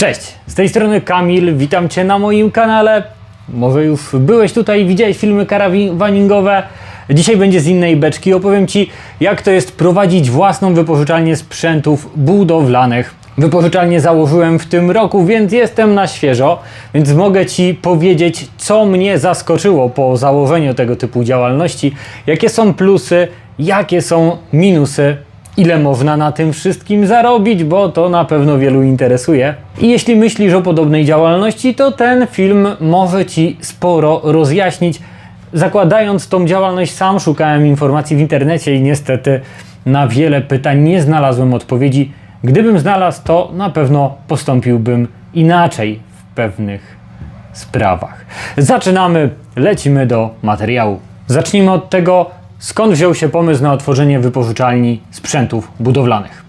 Cześć, z tej strony Kamil, witam Cię na moim kanale. Może już byłeś tutaj, widziałeś filmy karawaningowe. Dzisiaj będzie z innej beczki. Opowiem Ci, jak to jest prowadzić własną wypożyczalnię sprzętów budowlanych. Wypożyczalnię założyłem w tym roku, więc jestem na świeżo, więc mogę Ci powiedzieć, co mnie zaskoczyło po założeniu tego typu działalności, jakie są plusy, jakie są minusy ile można na tym wszystkim zarobić, bo to na pewno wielu interesuje. I jeśli myślisz o podobnej działalności, to ten film może Ci sporo rozjaśnić. Zakładając tą działalność sam szukałem informacji w internecie i niestety na wiele pytań nie znalazłem odpowiedzi. Gdybym znalazł to, na pewno postąpiłbym inaczej w pewnych sprawach. Zaczynamy, lecimy do materiału. Zacznijmy od tego, skąd wziął się pomysł na otworzenie wypożyczalni sprzętów budowlanych.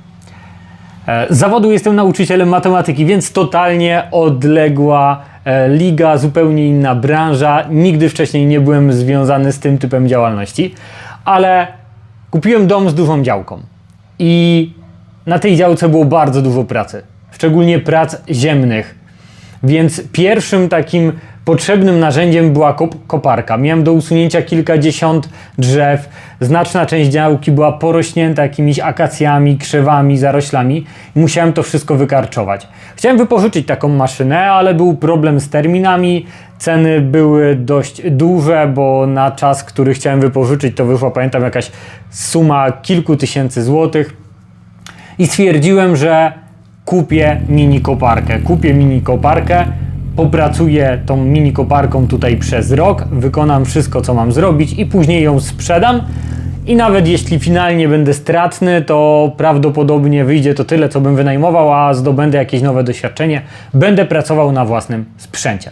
E, Z zawodu jestem nauczycielem matematyki, więc totalnie odległa e, liga, zupełnie inna branża. Nigdy wcześniej nie byłem związany z tym typem działalności, ale kupiłem dom z dużą działką i na tej działce było bardzo dużo pracy, szczególnie prac ziemnych. Więc pierwszym takim potrzebnym narzędziem była kop koparka. Miałem do usunięcia kilkadziesiąt drzew. Znaczna część działki była porośnięta jakimiś akacjami, krzewami, zaroślami i musiałem to wszystko wykarczować. Chciałem wypożyczyć taką maszynę, ale był problem z terminami. Ceny były dość duże, bo na czas, który chciałem wypożyczyć, to wyszła, pamiętam, jakaś suma kilku tysięcy złotych i stwierdziłem, że kupię mini koparkę. Kupię mini koparkę, popracuję tą mini koparką tutaj przez rok, wykonam wszystko, co mam zrobić i później ją sprzedam. I nawet jeśli finalnie będę stratny, to prawdopodobnie wyjdzie to tyle, co bym wynajmował, a zdobędę jakieś nowe doświadczenie. Będę pracował na własnym sprzęcie.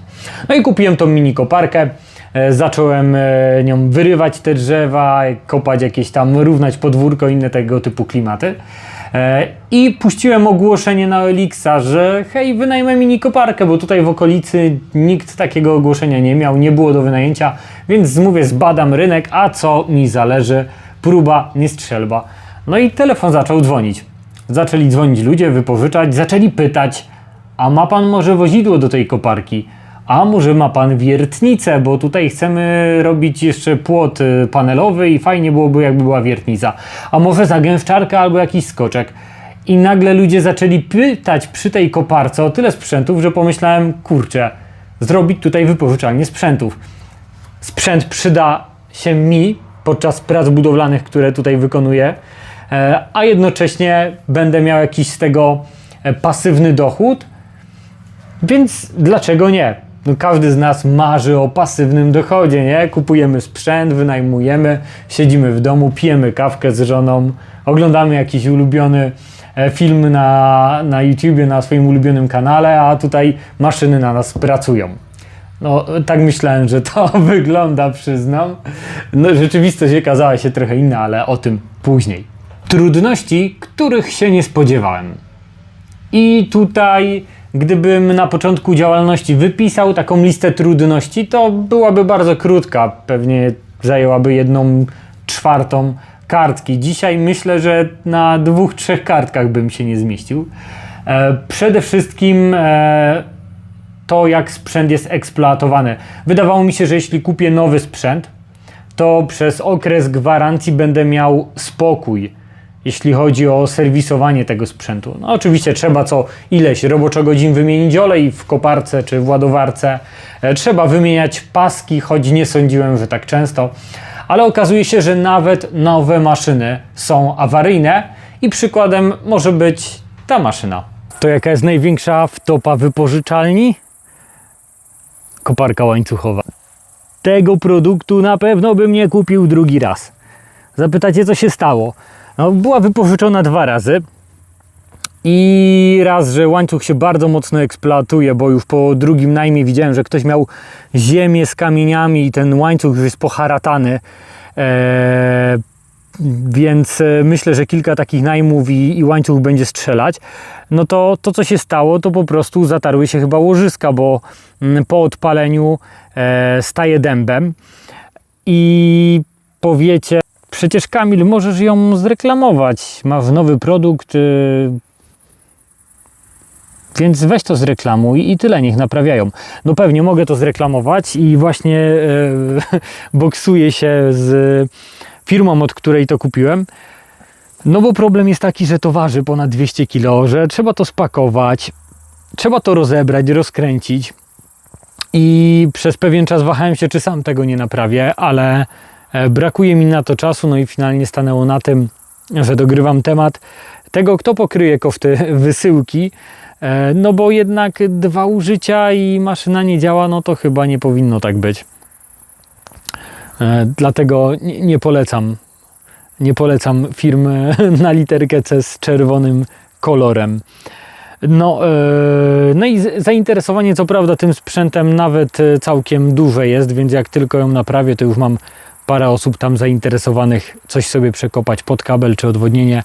No i kupiłem tą mini koparkę. E, Zacząłem e, nią wyrywać te drzewa, kopać jakieś tam, równać podwórko, inne tego typu klimaty. E, I puściłem ogłoszenie na Elixa, że hej, wynajmę mini koparkę, bo tutaj w okolicy nikt takiego ogłoszenia nie miał, nie było do wynajęcia, więc mówię, zbadam rynek, a co mi zależy, próba, nie strzelba. No i telefon zaczął dzwonić. Zaczęli dzwonić ludzie, wypożyczać, zaczęli pytać, a ma pan może wozidło do tej koparki? A może ma pan wiertnicę, bo tutaj chcemy robić jeszcze płot y, panelowy i fajnie byłoby, jakby była wiertnica. A może zagęszczarka albo jakiś skoczek. I nagle ludzie zaczęli pytać przy tej koparce o tyle sprzętów, że pomyślałem, kurczę, zrobić tutaj wypożyczalnię sprzętów. Sprzęt przyda się mi podczas prac budowlanych, które tutaj wykonuję, e, a jednocześnie będę miał jakiś z tego e, pasywny dochód, więc dlaczego nie? No każdy z nas marzy o pasywnym dochodzie, nie? Kupujemy sprzęt, wynajmujemy, siedzimy w domu, pijemy kawkę z żoną, oglądamy jakiś ulubiony e, film na, na YouTubie, na swoim ulubionym kanale, a tutaj maszyny na nas pracują. No, tak myślałem, że to wygląda, przyznam. No, rzeczywistość okazała się trochę inna, ale o tym później. Trudności, których się nie spodziewałem. I tutaj, gdybym na początku działalności wypisał taką listę trudności, to byłaby bardzo krótka. Pewnie zajęłaby jedną czwartą kartki. Dzisiaj myślę, że na dwóch, trzech kartkach bym się nie zmieścił. E, przede wszystkim e, to, jak sprzęt jest eksploatowany. Wydawało mi się, że jeśli kupię nowy sprzęt, to przez okres gwarancji będę miał spokój, jeśli chodzi o serwisowanie tego sprzętu. No oczywiście trzeba co ileś roboczogodzin wymienić olej w koparce czy w ładowarce. E, Trzeba wymieniać paski, choć nie sądziłem, że tak często. Ale okazuje się, że nawet nowe maszyny są awaryjne i przykładem może być ta maszyna. To jaka jest największa wtopa wypożyczalni? Koparka łańcuchowa. Tego produktu na pewno bym nie kupił drugi raz. Zapytacie, co się stało? No, była wypożyczona dwa razy. I raz, że łańcuch się bardzo mocno eksploatuje, bo już po drugim najmie widziałem, że ktoś miał ziemię z kamieniami i ten łańcuch już jest poharatany. Eee, więc e, myślę, że kilka takich najmów i, i łańcuch będzie strzelać. No to to, co się stało, to po prostu zatarły się chyba łożyska, bo mm, po odpaleniu e, staje dębem. I powiecie, przecież Kamil, możesz ją zreklamować. Masz nowy produkt. y, Więc weź to zreklamuj i tyle, niech naprawiają. No pewnie mogę to zreklamować i właśnie e, boksuję się z firmą, od której to kupiłem. No bo problem jest taki, że to waży ponad 200 kg, że trzeba to spakować, trzeba to rozebrać, rozkręcić. I przez pewien czas wahałem się, czy sam tego nie naprawię, ale brakuje mi na to czasu, no i finalnie stanęło na tym, że dogrywam temat tego, kto pokryje koszty wysyłki, e, no bo jednak dwa użycia i maszyna nie działa, no to chyba nie powinno tak być. E, Dlatego nie polecam. Nie polecam firmy na literkę C z czerwonym kolorem. No, e, no i zainteresowanie co prawda tym sprzętem nawet e, całkiem duże jest, więc jak tylko ją naprawię, to już mam parę osób tam zainteresowanych coś sobie przekopać pod kabel czy odwodnienie.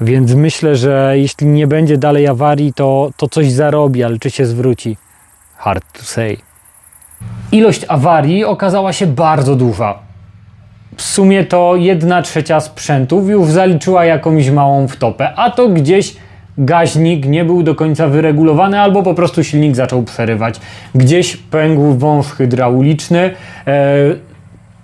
Więc myślę, że jeśli nie będzie dalej awarii, to, to coś zarobi, ale czy się zwróci? Hard to say. Ilość awarii okazała się bardzo duża. W sumie to jedna trzecia sprzętów już zaliczyła jakąś małą wtopę, a to gdzieś gaźnik nie był do końca wyregulowany albo po prostu silnik zaczął przerywać. Gdzieś pękł wąż hydrauliczny, e,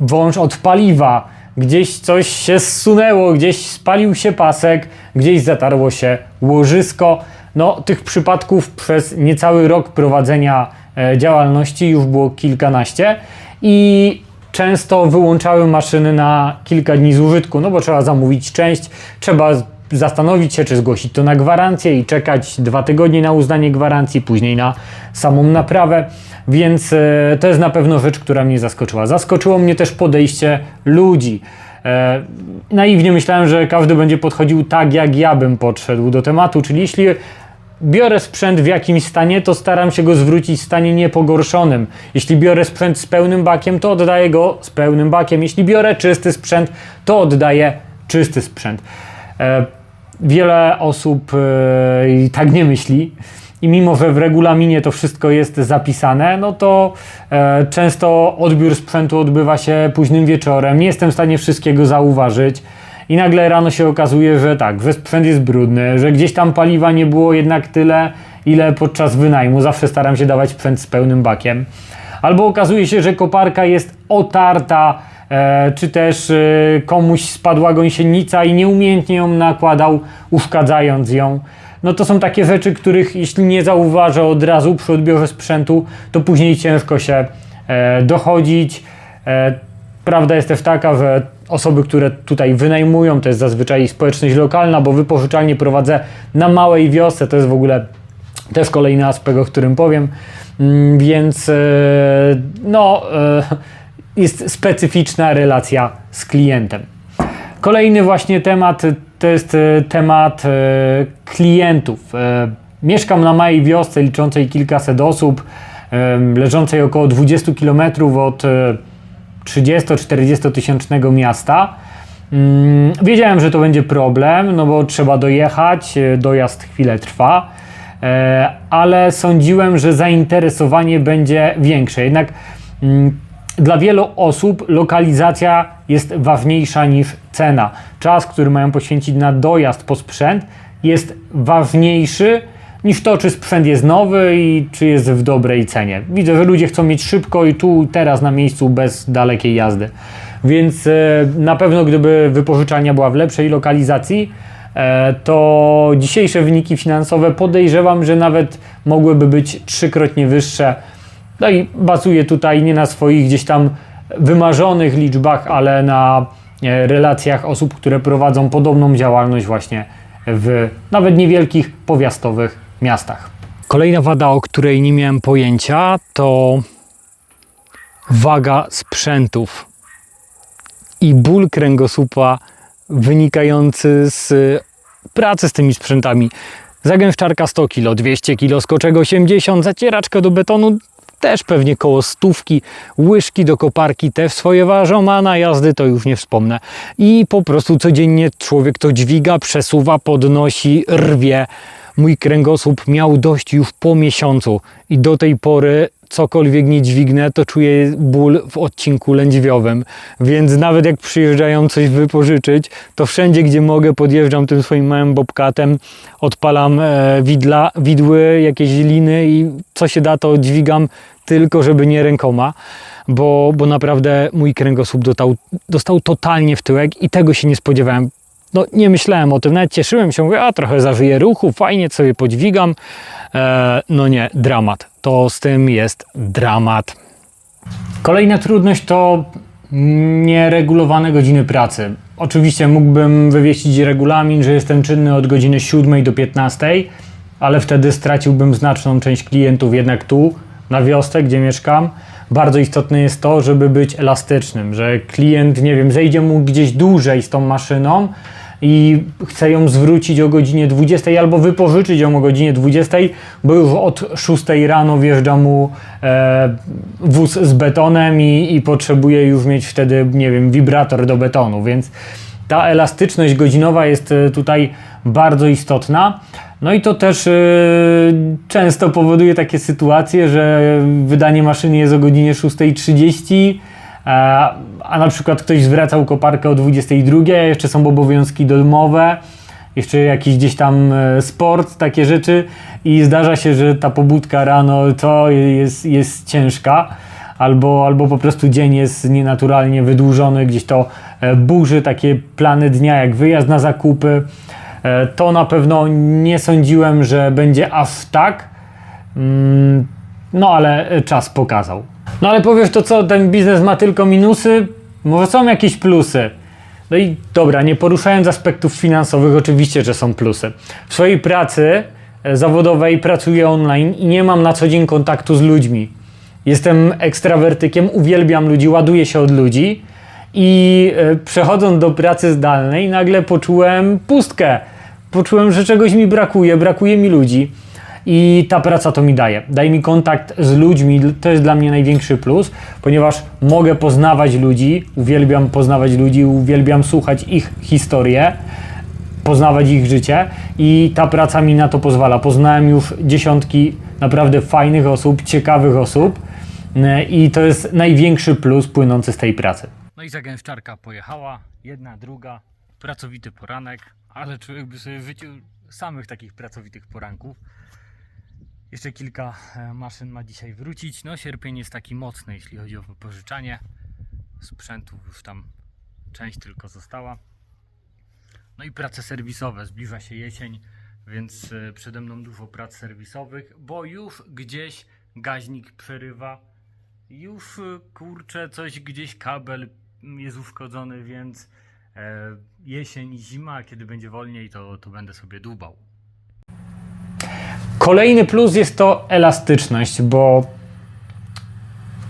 wąż od paliwa, gdzieś coś się zsunęło, gdzieś spalił się pasek, gdzieś zatarło się łożysko. No, tych przypadków przez niecały rok prowadzenia e, działalności już było kilkanaście i często wyłączały maszyny na kilka dni z użytku, no bo trzeba zamówić część, trzeba zastanowić się, czy zgłosić to na gwarancję i czekać dwa tygodnie na uznanie gwarancji, później na samą naprawę. Więc e, to jest na pewno rzecz, która mnie zaskoczyła. Zaskoczyło mnie też podejście ludzi. E, naiwnie myślałem, że każdy będzie podchodził tak, jak ja bym podszedł do tematu, czyli jeśli biorę sprzęt w jakimś stanie, to staram się go zwrócić w stanie niepogorszonym. Jeśli biorę sprzęt z pełnym bakiem, to oddaję go z pełnym bakiem. Jeśli biorę czysty sprzęt, to oddaję czysty sprzęt. E, wiele osób i tak nie myśli. I mimo, że w regulaminie to wszystko jest zapisane, no to e, często odbiór sprzętu odbywa się późnym wieczorem. Nie jestem w stanie wszystkiego zauważyć. I nagle rano się okazuje, że tak, że sprzęt jest brudny, że gdzieś tam paliwa nie było jednak tyle, ile podczas wynajmu. Zawsze staram się dawać sprzęt z pełnym bakiem. Albo okazuje się, że koparka jest otarta, czy też e, komuś spadła gąsienica i nieumiejętnie ją nakładał, uszkadzając ją. No to są takie rzeczy, których jeśli nie zauważę od razu przy odbiorze sprzętu, to później ciężko się e, dochodzić. E, prawda jest też taka, że osoby, które tutaj wynajmują, to jest zazwyczaj społeczność lokalna, bo wypożyczalnie prowadzę na małej wiosce, to jest w ogóle też kolejny aspekt, o którym powiem. Mm, Więc e, no, e, jest specyficzna relacja z klientem. Kolejny właśnie temat to jest e, temat e, klientów. E, Mieszkam na małej wiosce liczącej kilkaset osób, leżącej około 20 km od e, 30-40 tysięcznego miasta. Mm, Wiedziałem, że to będzie problem, no bo trzeba dojechać, dojazd chwilę trwa, ale sądziłem, że zainteresowanie będzie większe. Jednak mm, dla wielu osób lokalizacja jest ważniejsza niż cena. Czas, który mają poświęcić na dojazd po sprzęt, jest ważniejszy niż to, czy sprzęt jest nowy i czy jest w dobrej cenie. Widzę, że ludzie chcą mieć szybko i tu, teraz na miejscu, bez dalekiej jazdy. Więc e, na pewno, gdyby wypożyczalnia była w lepszej lokalizacji, e, to dzisiejsze wyniki finansowe podejrzewam, że nawet mogłyby być trzykrotnie wyższe. No i bazuję tutaj nie na swoich gdzieś tam wymarzonych liczbach, ale na e, relacjach osób, które prowadzą podobną działalność właśnie w nawet niewielkich powiastowych miastach. Kolejna wada, o której nie miałem pojęcia, to waga sprzętów i ból kręgosłupa wynikający z pracy z tymi sprzętami. Zagęszczarka 100 kg, 200 kg, skoczek 80, zacieraczka do betonu też pewnie koło stówki, łyżki do koparki też swoje ważą, a na jazdy to już nie wspomnę. I po prostu codziennie człowiek to dźwiga, przesuwa, podnosi, rwie. Mój kręgosłup miał dość już po miesiącu i do tej pory cokolwiek nie dźwignę, to czuję ból w odcinku lędźwiowym. Więc nawet jak przyjeżdżają coś wypożyczyć, to wszędzie, gdzie mogę, podjeżdżam tym swoim małym bobcatem, odpalam e, widla, widły, jakieś liny i co się da, to dźwigam tylko, żeby nie rękoma, bo, bo naprawdę mój kręgosłup dostał, dostał totalnie w tyłek i tego się nie spodziewałem no nie myślałem o tym, nawet cieszyłem się, mówię, a trochę zażyję ruchu, fajnie sobie podźwigam. E, no nie, dramat. To z tym jest dramat. Kolejna trudność to nieregulowane godziny pracy. Oczywiście mógłbym wywieścić regulamin, że jestem czynny od godziny 7 do 15, ale wtedy straciłbym znaczną część klientów jednak tu, na wiosce, gdzie mieszkam. Bardzo istotne jest to, żeby być elastycznym, że klient, nie wiem, zejdzie mu gdzieś dłużej z tą maszyną i chce ją zwrócić o godzinie 20 albo wypożyczyć ją o godzinie 20, bo już od 6 rano wjeżdża mu e, wóz z betonem i, i potrzebuje już mieć wtedy, nie wiem, wibrator do betonu, więc ta elastyczność godzinowa jest e, tutaj bardzo istotna. No i to też e, często powoduje takie sytuacje, że wydanie maszyny jest o godzinie 6.30, a, a na przykład ktoś zwracał koparkę o 22, jeszcze są obowiązki domowe, jeszcze jakiś gdzieś tam e, sport, takie rzeczy i zdarza się, że ta pobudka rano to jest, jest ciężka albo, albo po prostu dzień jest nienaturalnie wydłużony, gdzieś to e, burzy takie plany dnia jak wyjazd na zakupy. E, To na pewno nie sądziłem, że będzie aż tak. Mm, No ale czas pokazał. No ale powiesz to co, ten biznes ma tylko minusy? Może są jakieś plusy? No i dobra, nie poruszając aspektów finansowych, oczywiście, że są plusy. W swojej pracy e, zawodowej pracuję online i nie mam na co dzień kontaktu z ludźmi. Jestem ekstrawertykiem, uwielbiam ludzi, ładuję się od ludzi i e, przechodząc do pracy zdalnej nagle poczułem pustkę. Poczułem, że czegoś mi brakuje, brakuje mi ludzi. I ta praca to mi daje. Daje mi kontakt z ludźmi, to jest dla mnie największy plus, ponieważ mogę poznawać ludzi, uwielbiam poznawać ludzi, uwielbiam słuchać ich historie, poznawać ich życie i ta praca mi na to pozwala. Poznałem już dziesiątki naprawdę fajnych osób, ciekawych osób e, i to jest największy plus płynący z tej pracy. No i zagęszczarka pojechała, jedna, druga, pracowity poranek, ale człowiek by sobie wyciął samych takich pracowitych poranków. Jeszcze kilka e, maszyn ma dzisiaj wrócić. No sierpień jest taki mocny, jeśli chodzi o wypożyczanie. Sprzętów już tam część tylko została. No i prace serwisowe. Zbliża się jesień, więc e, przede mną dużo prac serwisowych, bo już gdzieś gaźnik przerywa. Już e, kurczę, coś gdzieś kabel jest uszkodzony, więc jesień zima, kiedy będzie wolniej, to, to będę sobie dłubał. Kolejny plus jest to elastyczność, bo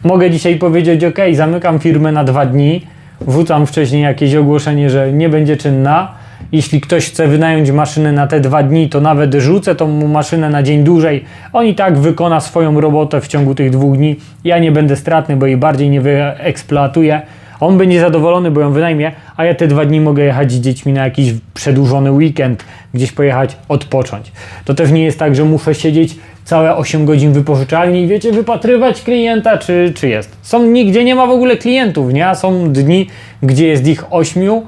mogę dzisiaj powiedzieć: OK, zamykam firmę na dwa dni, wrzucam wcześniej jakieś ogłoszenie, że nie będzie czynna. Jeśli ktoś chce wynająć maszynę na te dwa dni, to nawet rzucę tą mu maszynę na dzień dłużej. On i tak wykona swoją robotę w ciągu tych dwóch dni. Ja nie będę stratny, bo jej bardziej nie wyeksploatuję. On będzie zadowolony, bo ją wynajmie, a ja te dwa dni mogę jechać z dziećmi na jakiś przedłużony weekend, gdzieś pojechać, odpocząć. To też nie jest tak, że muszę siedzieć całe 8 godzin wypożyczalni i wiecie, wypatrywać klienta, czy, czy jest. Są dni, gdzie nie ma w ogóle klientów, nie? A są dni, gdzie jest ich 8 e,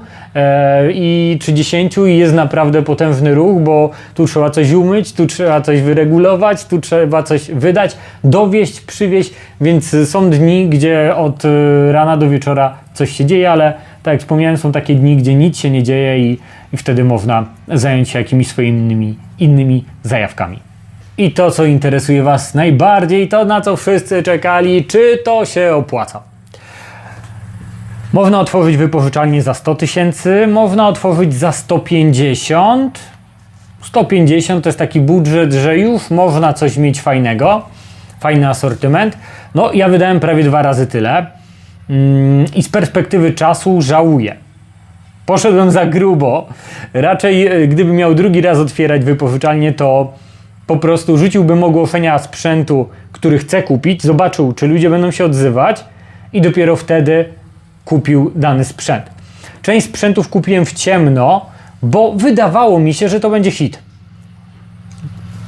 i czy 10 i jest naprawdę potężny ruch, bo tu trzeba coś umyć, tu trzeba coś wyregulować, tu trzeba coś wydać, dowieść, przywieźć, więc są dni, gdzie od e, rana do wieczora coś się dzieje, ale tak jak wspomniałem, są takie dni, gdzie nic się nie dzieje i, i wtedy można zająć się jakimiś swoimi innymi zajawkami. I to, co interesuje Was najbardziej, to na co wszyscy czekali, czy to się opłaca. Można otworzyć wypożyczalnię za 100 tysięcy, można otworzyć za 150. 150 to jest taki budżet, że już można coś mieć fajnego, fajny asortyment. No, ja wydałem prawie dwa razy tyle mm, i z perspektywy czasu żałuję. Poszedłem za grubo. Raczej, e, gdybym miał drugi raz otwierać wypożyczalnię, to po prostu rzuciłbym ogłoszenia sprzętu, który chcę kupić, zobaczył, czy ludzie będą się odzywać i dopiero wtedy kupił dany sprzęt. Część sprzętów kupiłem w ciemno, bo wydawało mi się, że to będzie hit.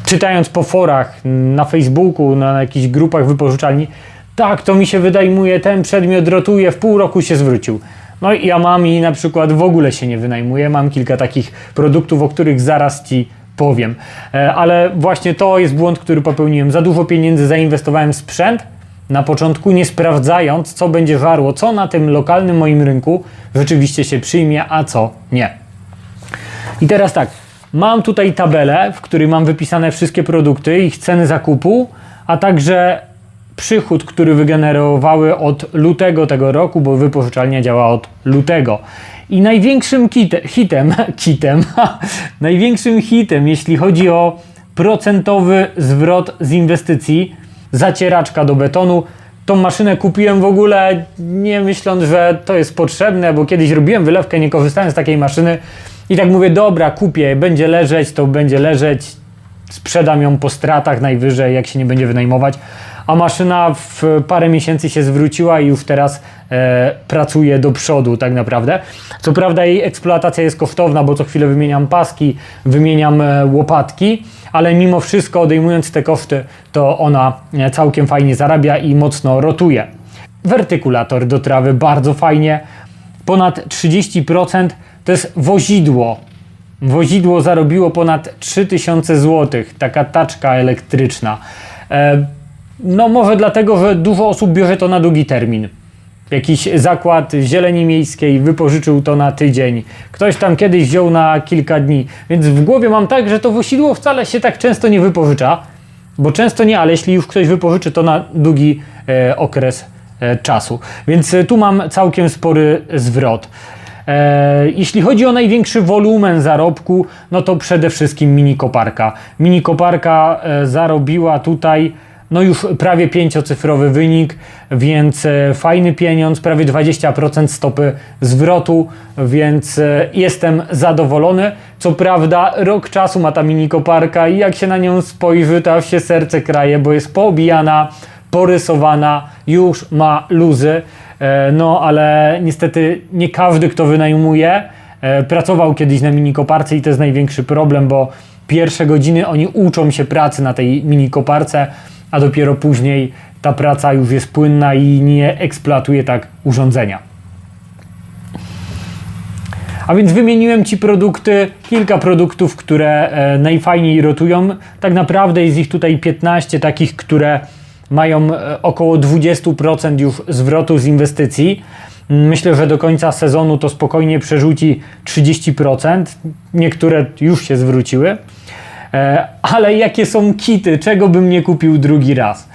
czytając po forach na Facebooku, na jakichś grupach wypożyczalni, tak, to mi się wynajmuje, ten przedmiot rotuje, w pół roku się zwrócił. No i ja mam i na przykład w ogóle się nie wynajmuje. Mam kilka takich produktów, o których zaraz Ci powiem. E, Ale właśnie to jest błąd, który popełniłem. Za dużo pieniędzy zainwestowałem w sprzęt na początku, nie sprawdzając, co będzie żarło, co na tym lokalnym moim rynku rzeczywiście się przyjmie, a co nie. I teraz tak, mam tutaj tabelę, w której mam wypisane wszystkie produkty, ich ceny zakupu, a także przychód, który wygenerowały od lutego tego roku, bo wypożyczalnia działa od lutego. I największym kite, hitem, kitem, największym hitem, jeśli chodzi o procentowy zwrot z inwestycji, zacieraczka do betonu, Tą maszynę kupiłem w ogóle nie myśląc, że to jest potrzebne, bo kiedyś robiłem wylewkę, nie korzystałem z takiej maszyny. I tak mówię, dobra, kupię, będzie leżeć, to będzie leżeć, sprzedam ją po stratach najwyżej, jak się nie będzie wynajmować. A maszyna w parę miesięcy się zwróciła i już teraz pracuje do przodu tak naprawdę. Co prawda jej eksploatacja jest kosztowna, bo co chwilę wymieniam paski, wymieniam e, łopatki, ale mimo wszystko odejmując te koszty, to ona e, całkiem fajnie zarabia i mocno rotuje. Wertykulator do trawy bardzo fajnie, ponad 30% to jest wozidło. Wozidło zarobiło ponad 3000 zł, taka taczka elektryczna. E, no może dlatego, że dużo osób bierze to na długi termin. Jakiś zakład zieleni miejskiej wypożyczył to na tydzień. Ktoś tam kiedyś wziął na kilka dni. Więc w głowie mam tak, że to wosidło wcale się tak często nie wypożycza. Bo często nie, ale jeśli już ktoś wypożyczy, to na długi e, okres e, czasu. Więc e, tu mam całkiem spory zwrot. E, jeśli chodzi o największy wolumen zarobku, no to przede wszystkim mini koparka. Mini koparka e, zarobiła tutaj no już prawie pięciocyfrowy wynik, więc e, fajny pieniądz, prawie 20% stopy zwrotu, więc e, jestem zadowolony. Co prawda rok czasu ma ta mini koparka i jak się na nią spojrzy, to się serce kraje, bo jest poobijana, porysowana, już ma luzy. E, No ale niestety nie każdy, kto wynajmuje, pracował kiedyś na mini koparce i to jest największy problem, bo pierwsze godziny oni uczą się pracy na tej mini koparce, a dopiero później ta praca już jest płynna i nie eksploatuje tak urządzenia. A więc wymieniłem Ci produkty, kilka produktów, które e, najfajniej rotują. Tak naprawdę jest ich tutaj 15 takich, które mają e, około 20% już zwrotu z inwestycji. Myślę, że do końca sezonu to spokojnie przerzuci 30%. Niektóre już się zwróciły. E, ale jakie są kity? Czego bym nie kupił drugi raz?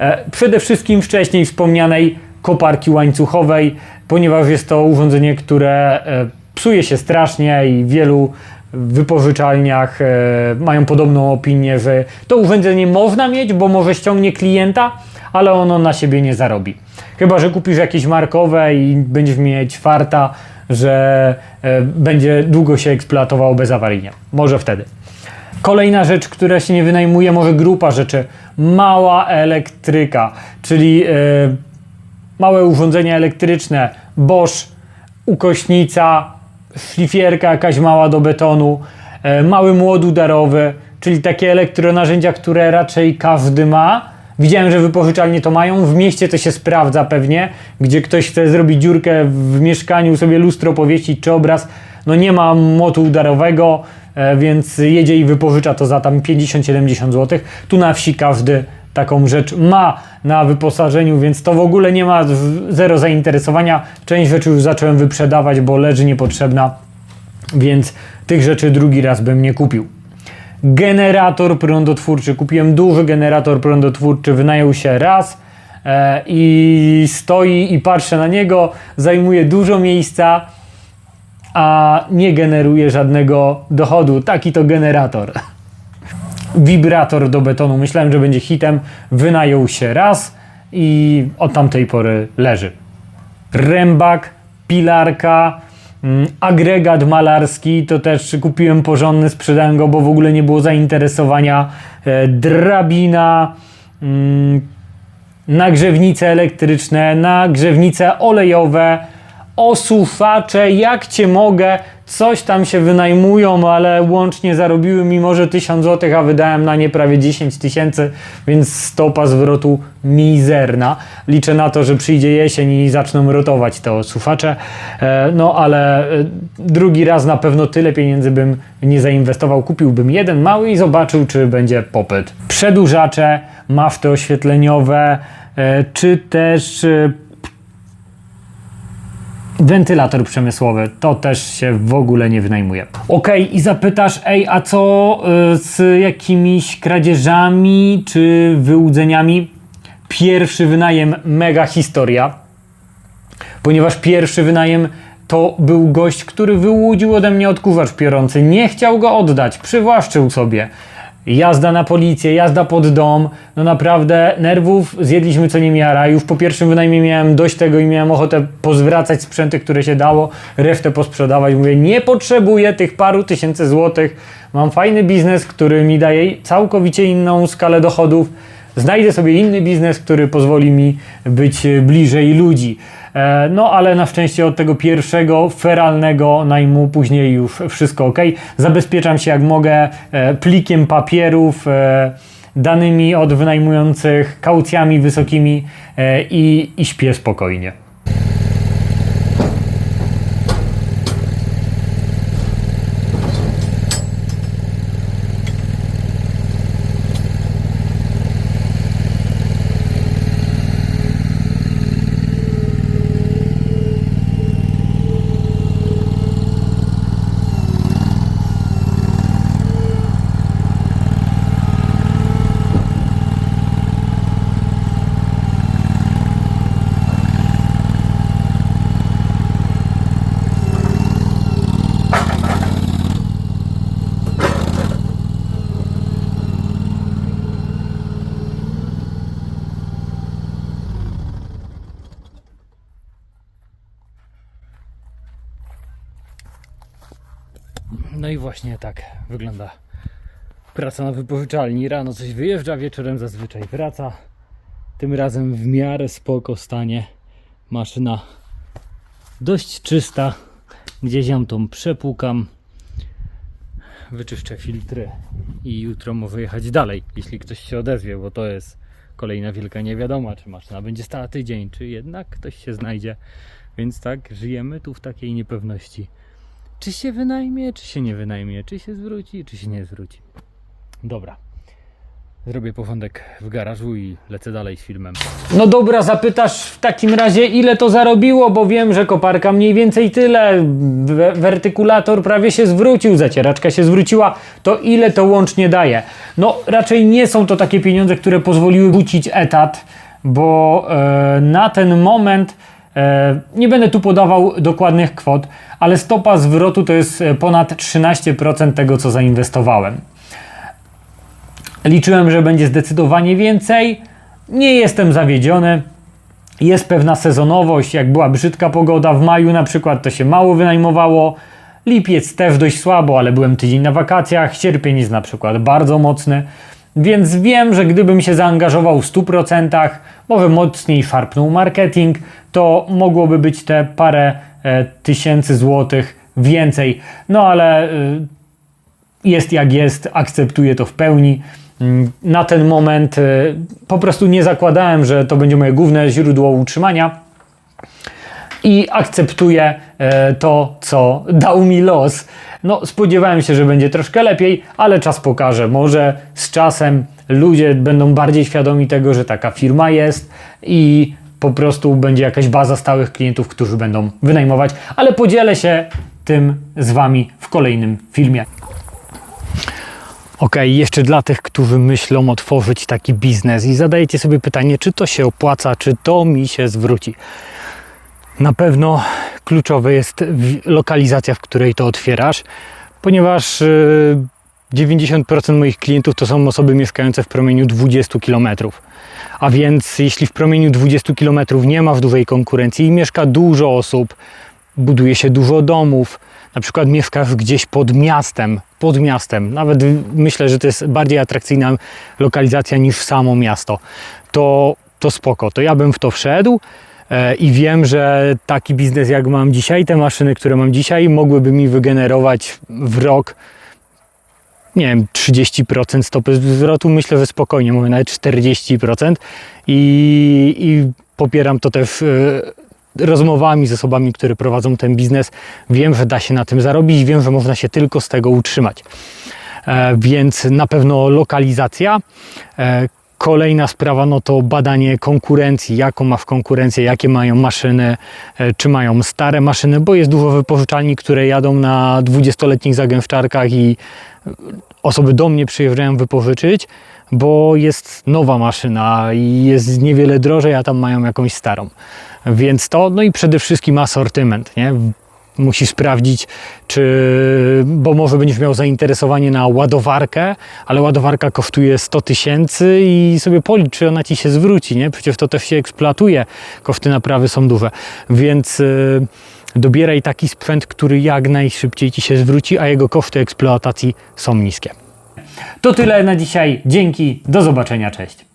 E, Przede wszystkim wcześniej wspomnianej koparki łańcuchowej, ponieważ jest to urządzenie, które e, psuje się strasznie i wielu wypożyczalniach mają podobną opinię, że to urządzenie można mieć, bo może ściągnie klienta, ale ono na siebie nie zarobi. Chyba, że kupisz jakieś markowe i będziesz mieć farta, że będzie długo się eksploatowało bezawaryjnie. Może wtedy. Kolejna rzecz, która się nie wynajmuje, może grupa rzeczy. Mała elektryka, czyli e, małe urządzenia elektryczne, Bosch, ukośnica, szlifierka jakaś mała do betonu, e, mały młot udarowy, czyli takie elektronarzędzia, które raczej każdy ma. Widziałem, że wypożyczalnie to mają. W mieście to się sprawdza pewnie, gdzie ktoś chce zrobić dziurkę w mieszkaniu, sobie lustro powiesić czy obraz. No nie ma młotu udarowego, więc jedzie i wypożycza to za tam 50-70 zł. Tu na wsi każdy taką rzecz ma na wyposażeniu, więc to w ogóle nie ma zero zainteresowania. Część rzeczy już zacząłem wyprzedawać, bo leży niepotrzebna, więc tych rzeczy drugi raz bym nie kupił. Generator prądotwórczy. Kupiłem duży generator prądotwórczy, wynajął się raz e, i stoi i patrzę na niego, zajmuje dużo miejsca, a nie generuje żadnego dochodu. Taki to generator wibrator do betonu. Myślałem, że będzie hitem. Wynajął się raz i od tamtej pory leży. Rębak, pilarka, mm, agregat malarski, to też kupiłem porządny, sprzedałem go, bo w ogóle nie było zainteresowania. E, Drabina, mm, nagrzewnice elektryczne, nagrzewnice olejowe, osuwacze, jak cię mogę, coś tam się wynajmują, ale łącznie zarobiły mi może 1000 zł, a wydałem na nie prawie 10 tysięcy, więc stopa zwrotu mizerna. Liczę na to, że przyjdzie jesień i zaczną rotować te sufacze, e, no ale e, drugi raz na pewno tyle pieniędzy bym nie zainwestował. Kupiłbym jeden mały i zobaczył, czy będzie popyt. Przedłużacze, mafty oświetleniowe, e, czy też wentylator przemysłowy. To też się w ogóle nie wynajmuje. Ok, i zapytasz, ej, a co y, z jakimiś kradzieżami czy wyłudzeniami? Pierwszy wynajem, mega historia, ponieważ pierwszy wynajem to był gość, który wyłudził ode mnie odkurzacz piorący. Nie chciał go oddać, przywłaszczył sobie. Jazda na policję, jazda pod dom, no naprawdę nerwów zjedliśmy co nie miara. Już po pierwszym wynajmie miałem dość tego i miałem ochotę pozwracać sprzęty, które się dało, resztę posprzedawać. Mówię, nie potrzebuję tych paru tysięcy złotych. Mam fajny biznes, który mi daje całkowicie inną skalę dochodów. Znajdę sobie inny biznes, który pozwoli mi być bliżej ludzi. E, No, ale na szczęście od tego pierwszego feralnego najmu później już wszystko ok. Zabezpieczam się jak mogę e, plikiem papierów, e, danymi od wynajmujących, kaucjami wysokimi i, i śpię spokojnie. No i właśnie tak wygląda praca na wypożyczalni. Rano coś wyjeżdża, wieczorem zazwyczaj wraca. Tym razem w miarę spoko stanie. Maszyna dość czysta. Gdzieś ją tą przepłukam. Wyczyszczę filtry i jutro może jechać dalej, jeśli ktoś się odezwie, bo to jest kolejna wielka niewiadoma, czy maszyna będzie stała tydzień, czy jednak ktoś się znajdzie. Więc tak, żyjemy tu w takiej niepewności czy się wynajmie, czy się nie wynajmie, czy się zwróci, czy się nie zwróci. Dobra. Zrobię porządek w garażu i lecę dalej z filmem. No dobra, zapytasz w takim razie, ile to zarobiło, bo wiem, że koparka mniej więcej tyle, we- wertykulator prawie się zwrócił, zacieraczka się zwróciła, to ile to łącznie daje? No raczej nie są to takie pieniądze, które pozwoliły wrócić etat, bo e, na ten moment Nie będę tu podawał dokładnych kwot, ale stopa zwrotu to jest e, ponad 13% tego, co zainwestowałem. Liczyłem, że będzie zdecydowanie więcej. Nie jestem zawiedziony. Jest pewna sezonowość, jak była brzydka pogoda w maju na przykład, to się mało wynajmowało. Lipiec też dość słabo, ale byłem tydzień na wakacjach. Sierpień jest na przykład bardzo mocny. Więc wiem, że gdybym się zaangażował w 100%, może mocniej szarpnął marketing, to mogłoby być te parę e, tysięcy złotych więcej. No ale y, jest jak jest, akceptuję to w pełni. Mm, Na ten moment y, po prostu nie zakładałem, że to będzie moje główne źródło utrzymania i akceptuję e, to, co dał mi los. No, spodziewałem się, że będzie troszkę lepiej, ale czas pokaże. Może z czasem ludzie będą bardziej świadomi tego, że taka firma jest i po prostu będzie jakaś baza stałych klientów, którzy będą wynajmować, ale podzielę się tym z Wami w kolejnym filmie. Ok, jeszcze dla tych, którzy myślą otworzyć taki biznes i zadajecie sobie pytanie, czy to się opłaca, czy to mi się zwróci. Na pewno kluczowe jest lokalizacja, w której to otwierasz, ponieważ y, 90% moich klientów to są osoby mieszkające w promieniu 20 km. A więc jeśli w promieniu 20 km nie ma w dużej konkurencji i mieszka dużo osób, buduje się dużo domów, na przykład mieszkasz gdzieś pod miastem, pod miastem, nawet myślę, że to jest bardziej atrakcyjna lokalizacja niż samo miasto, to, to spoko, to ja bym w to wszedł. E, I wiem, że taki biznes jak mam dzisiaj, te maszyny, które mam dzisiaj, mogłyby mi wygenerować w rok nie wiem, 30% stopy zwrotu, myślę, że spokojnie, mówię nawet 40% i, i popieram to też e, rozmowami z osobami, które prowadzą ten biznes. Wiem, że da się na tym zarobić, wiem, że można się tylko z tego utrzymać. E, więc na pewno lokalizacja. E, Kolejna sprawa no to badanie konkurencji, jaką ma w konkurencję, jakie mają maszyny, e, czy mają stare maszyny, bo jest dużo wypożyczalni, które jadą na 20-letnich zagęszczarkach i osoby do mnie przyjeżdżają wypożyczyć, bo jest nowa maszyna i jest niewiele drożej, a tam mają jakąś starą. Więc to, no i przede wszystkim asortyment, nie? Musisz sprawdzić, czy, bo może będziesz miał zainteresowanie na ładowarkę, ale ładowarka kosztuje 100 tysięcy i sobie policz, czy ona ci się zwróci, nie? Przecież to też się eksploatuje, koszty naprawy są duże, więc yy, dobieraj taki sprzęt, który jak najszybciej ci się zwróci, a jego koszty eksploatacji są niskie. To tyle na dzisiaj. Dzięki. Do zobaczenia. Cześć.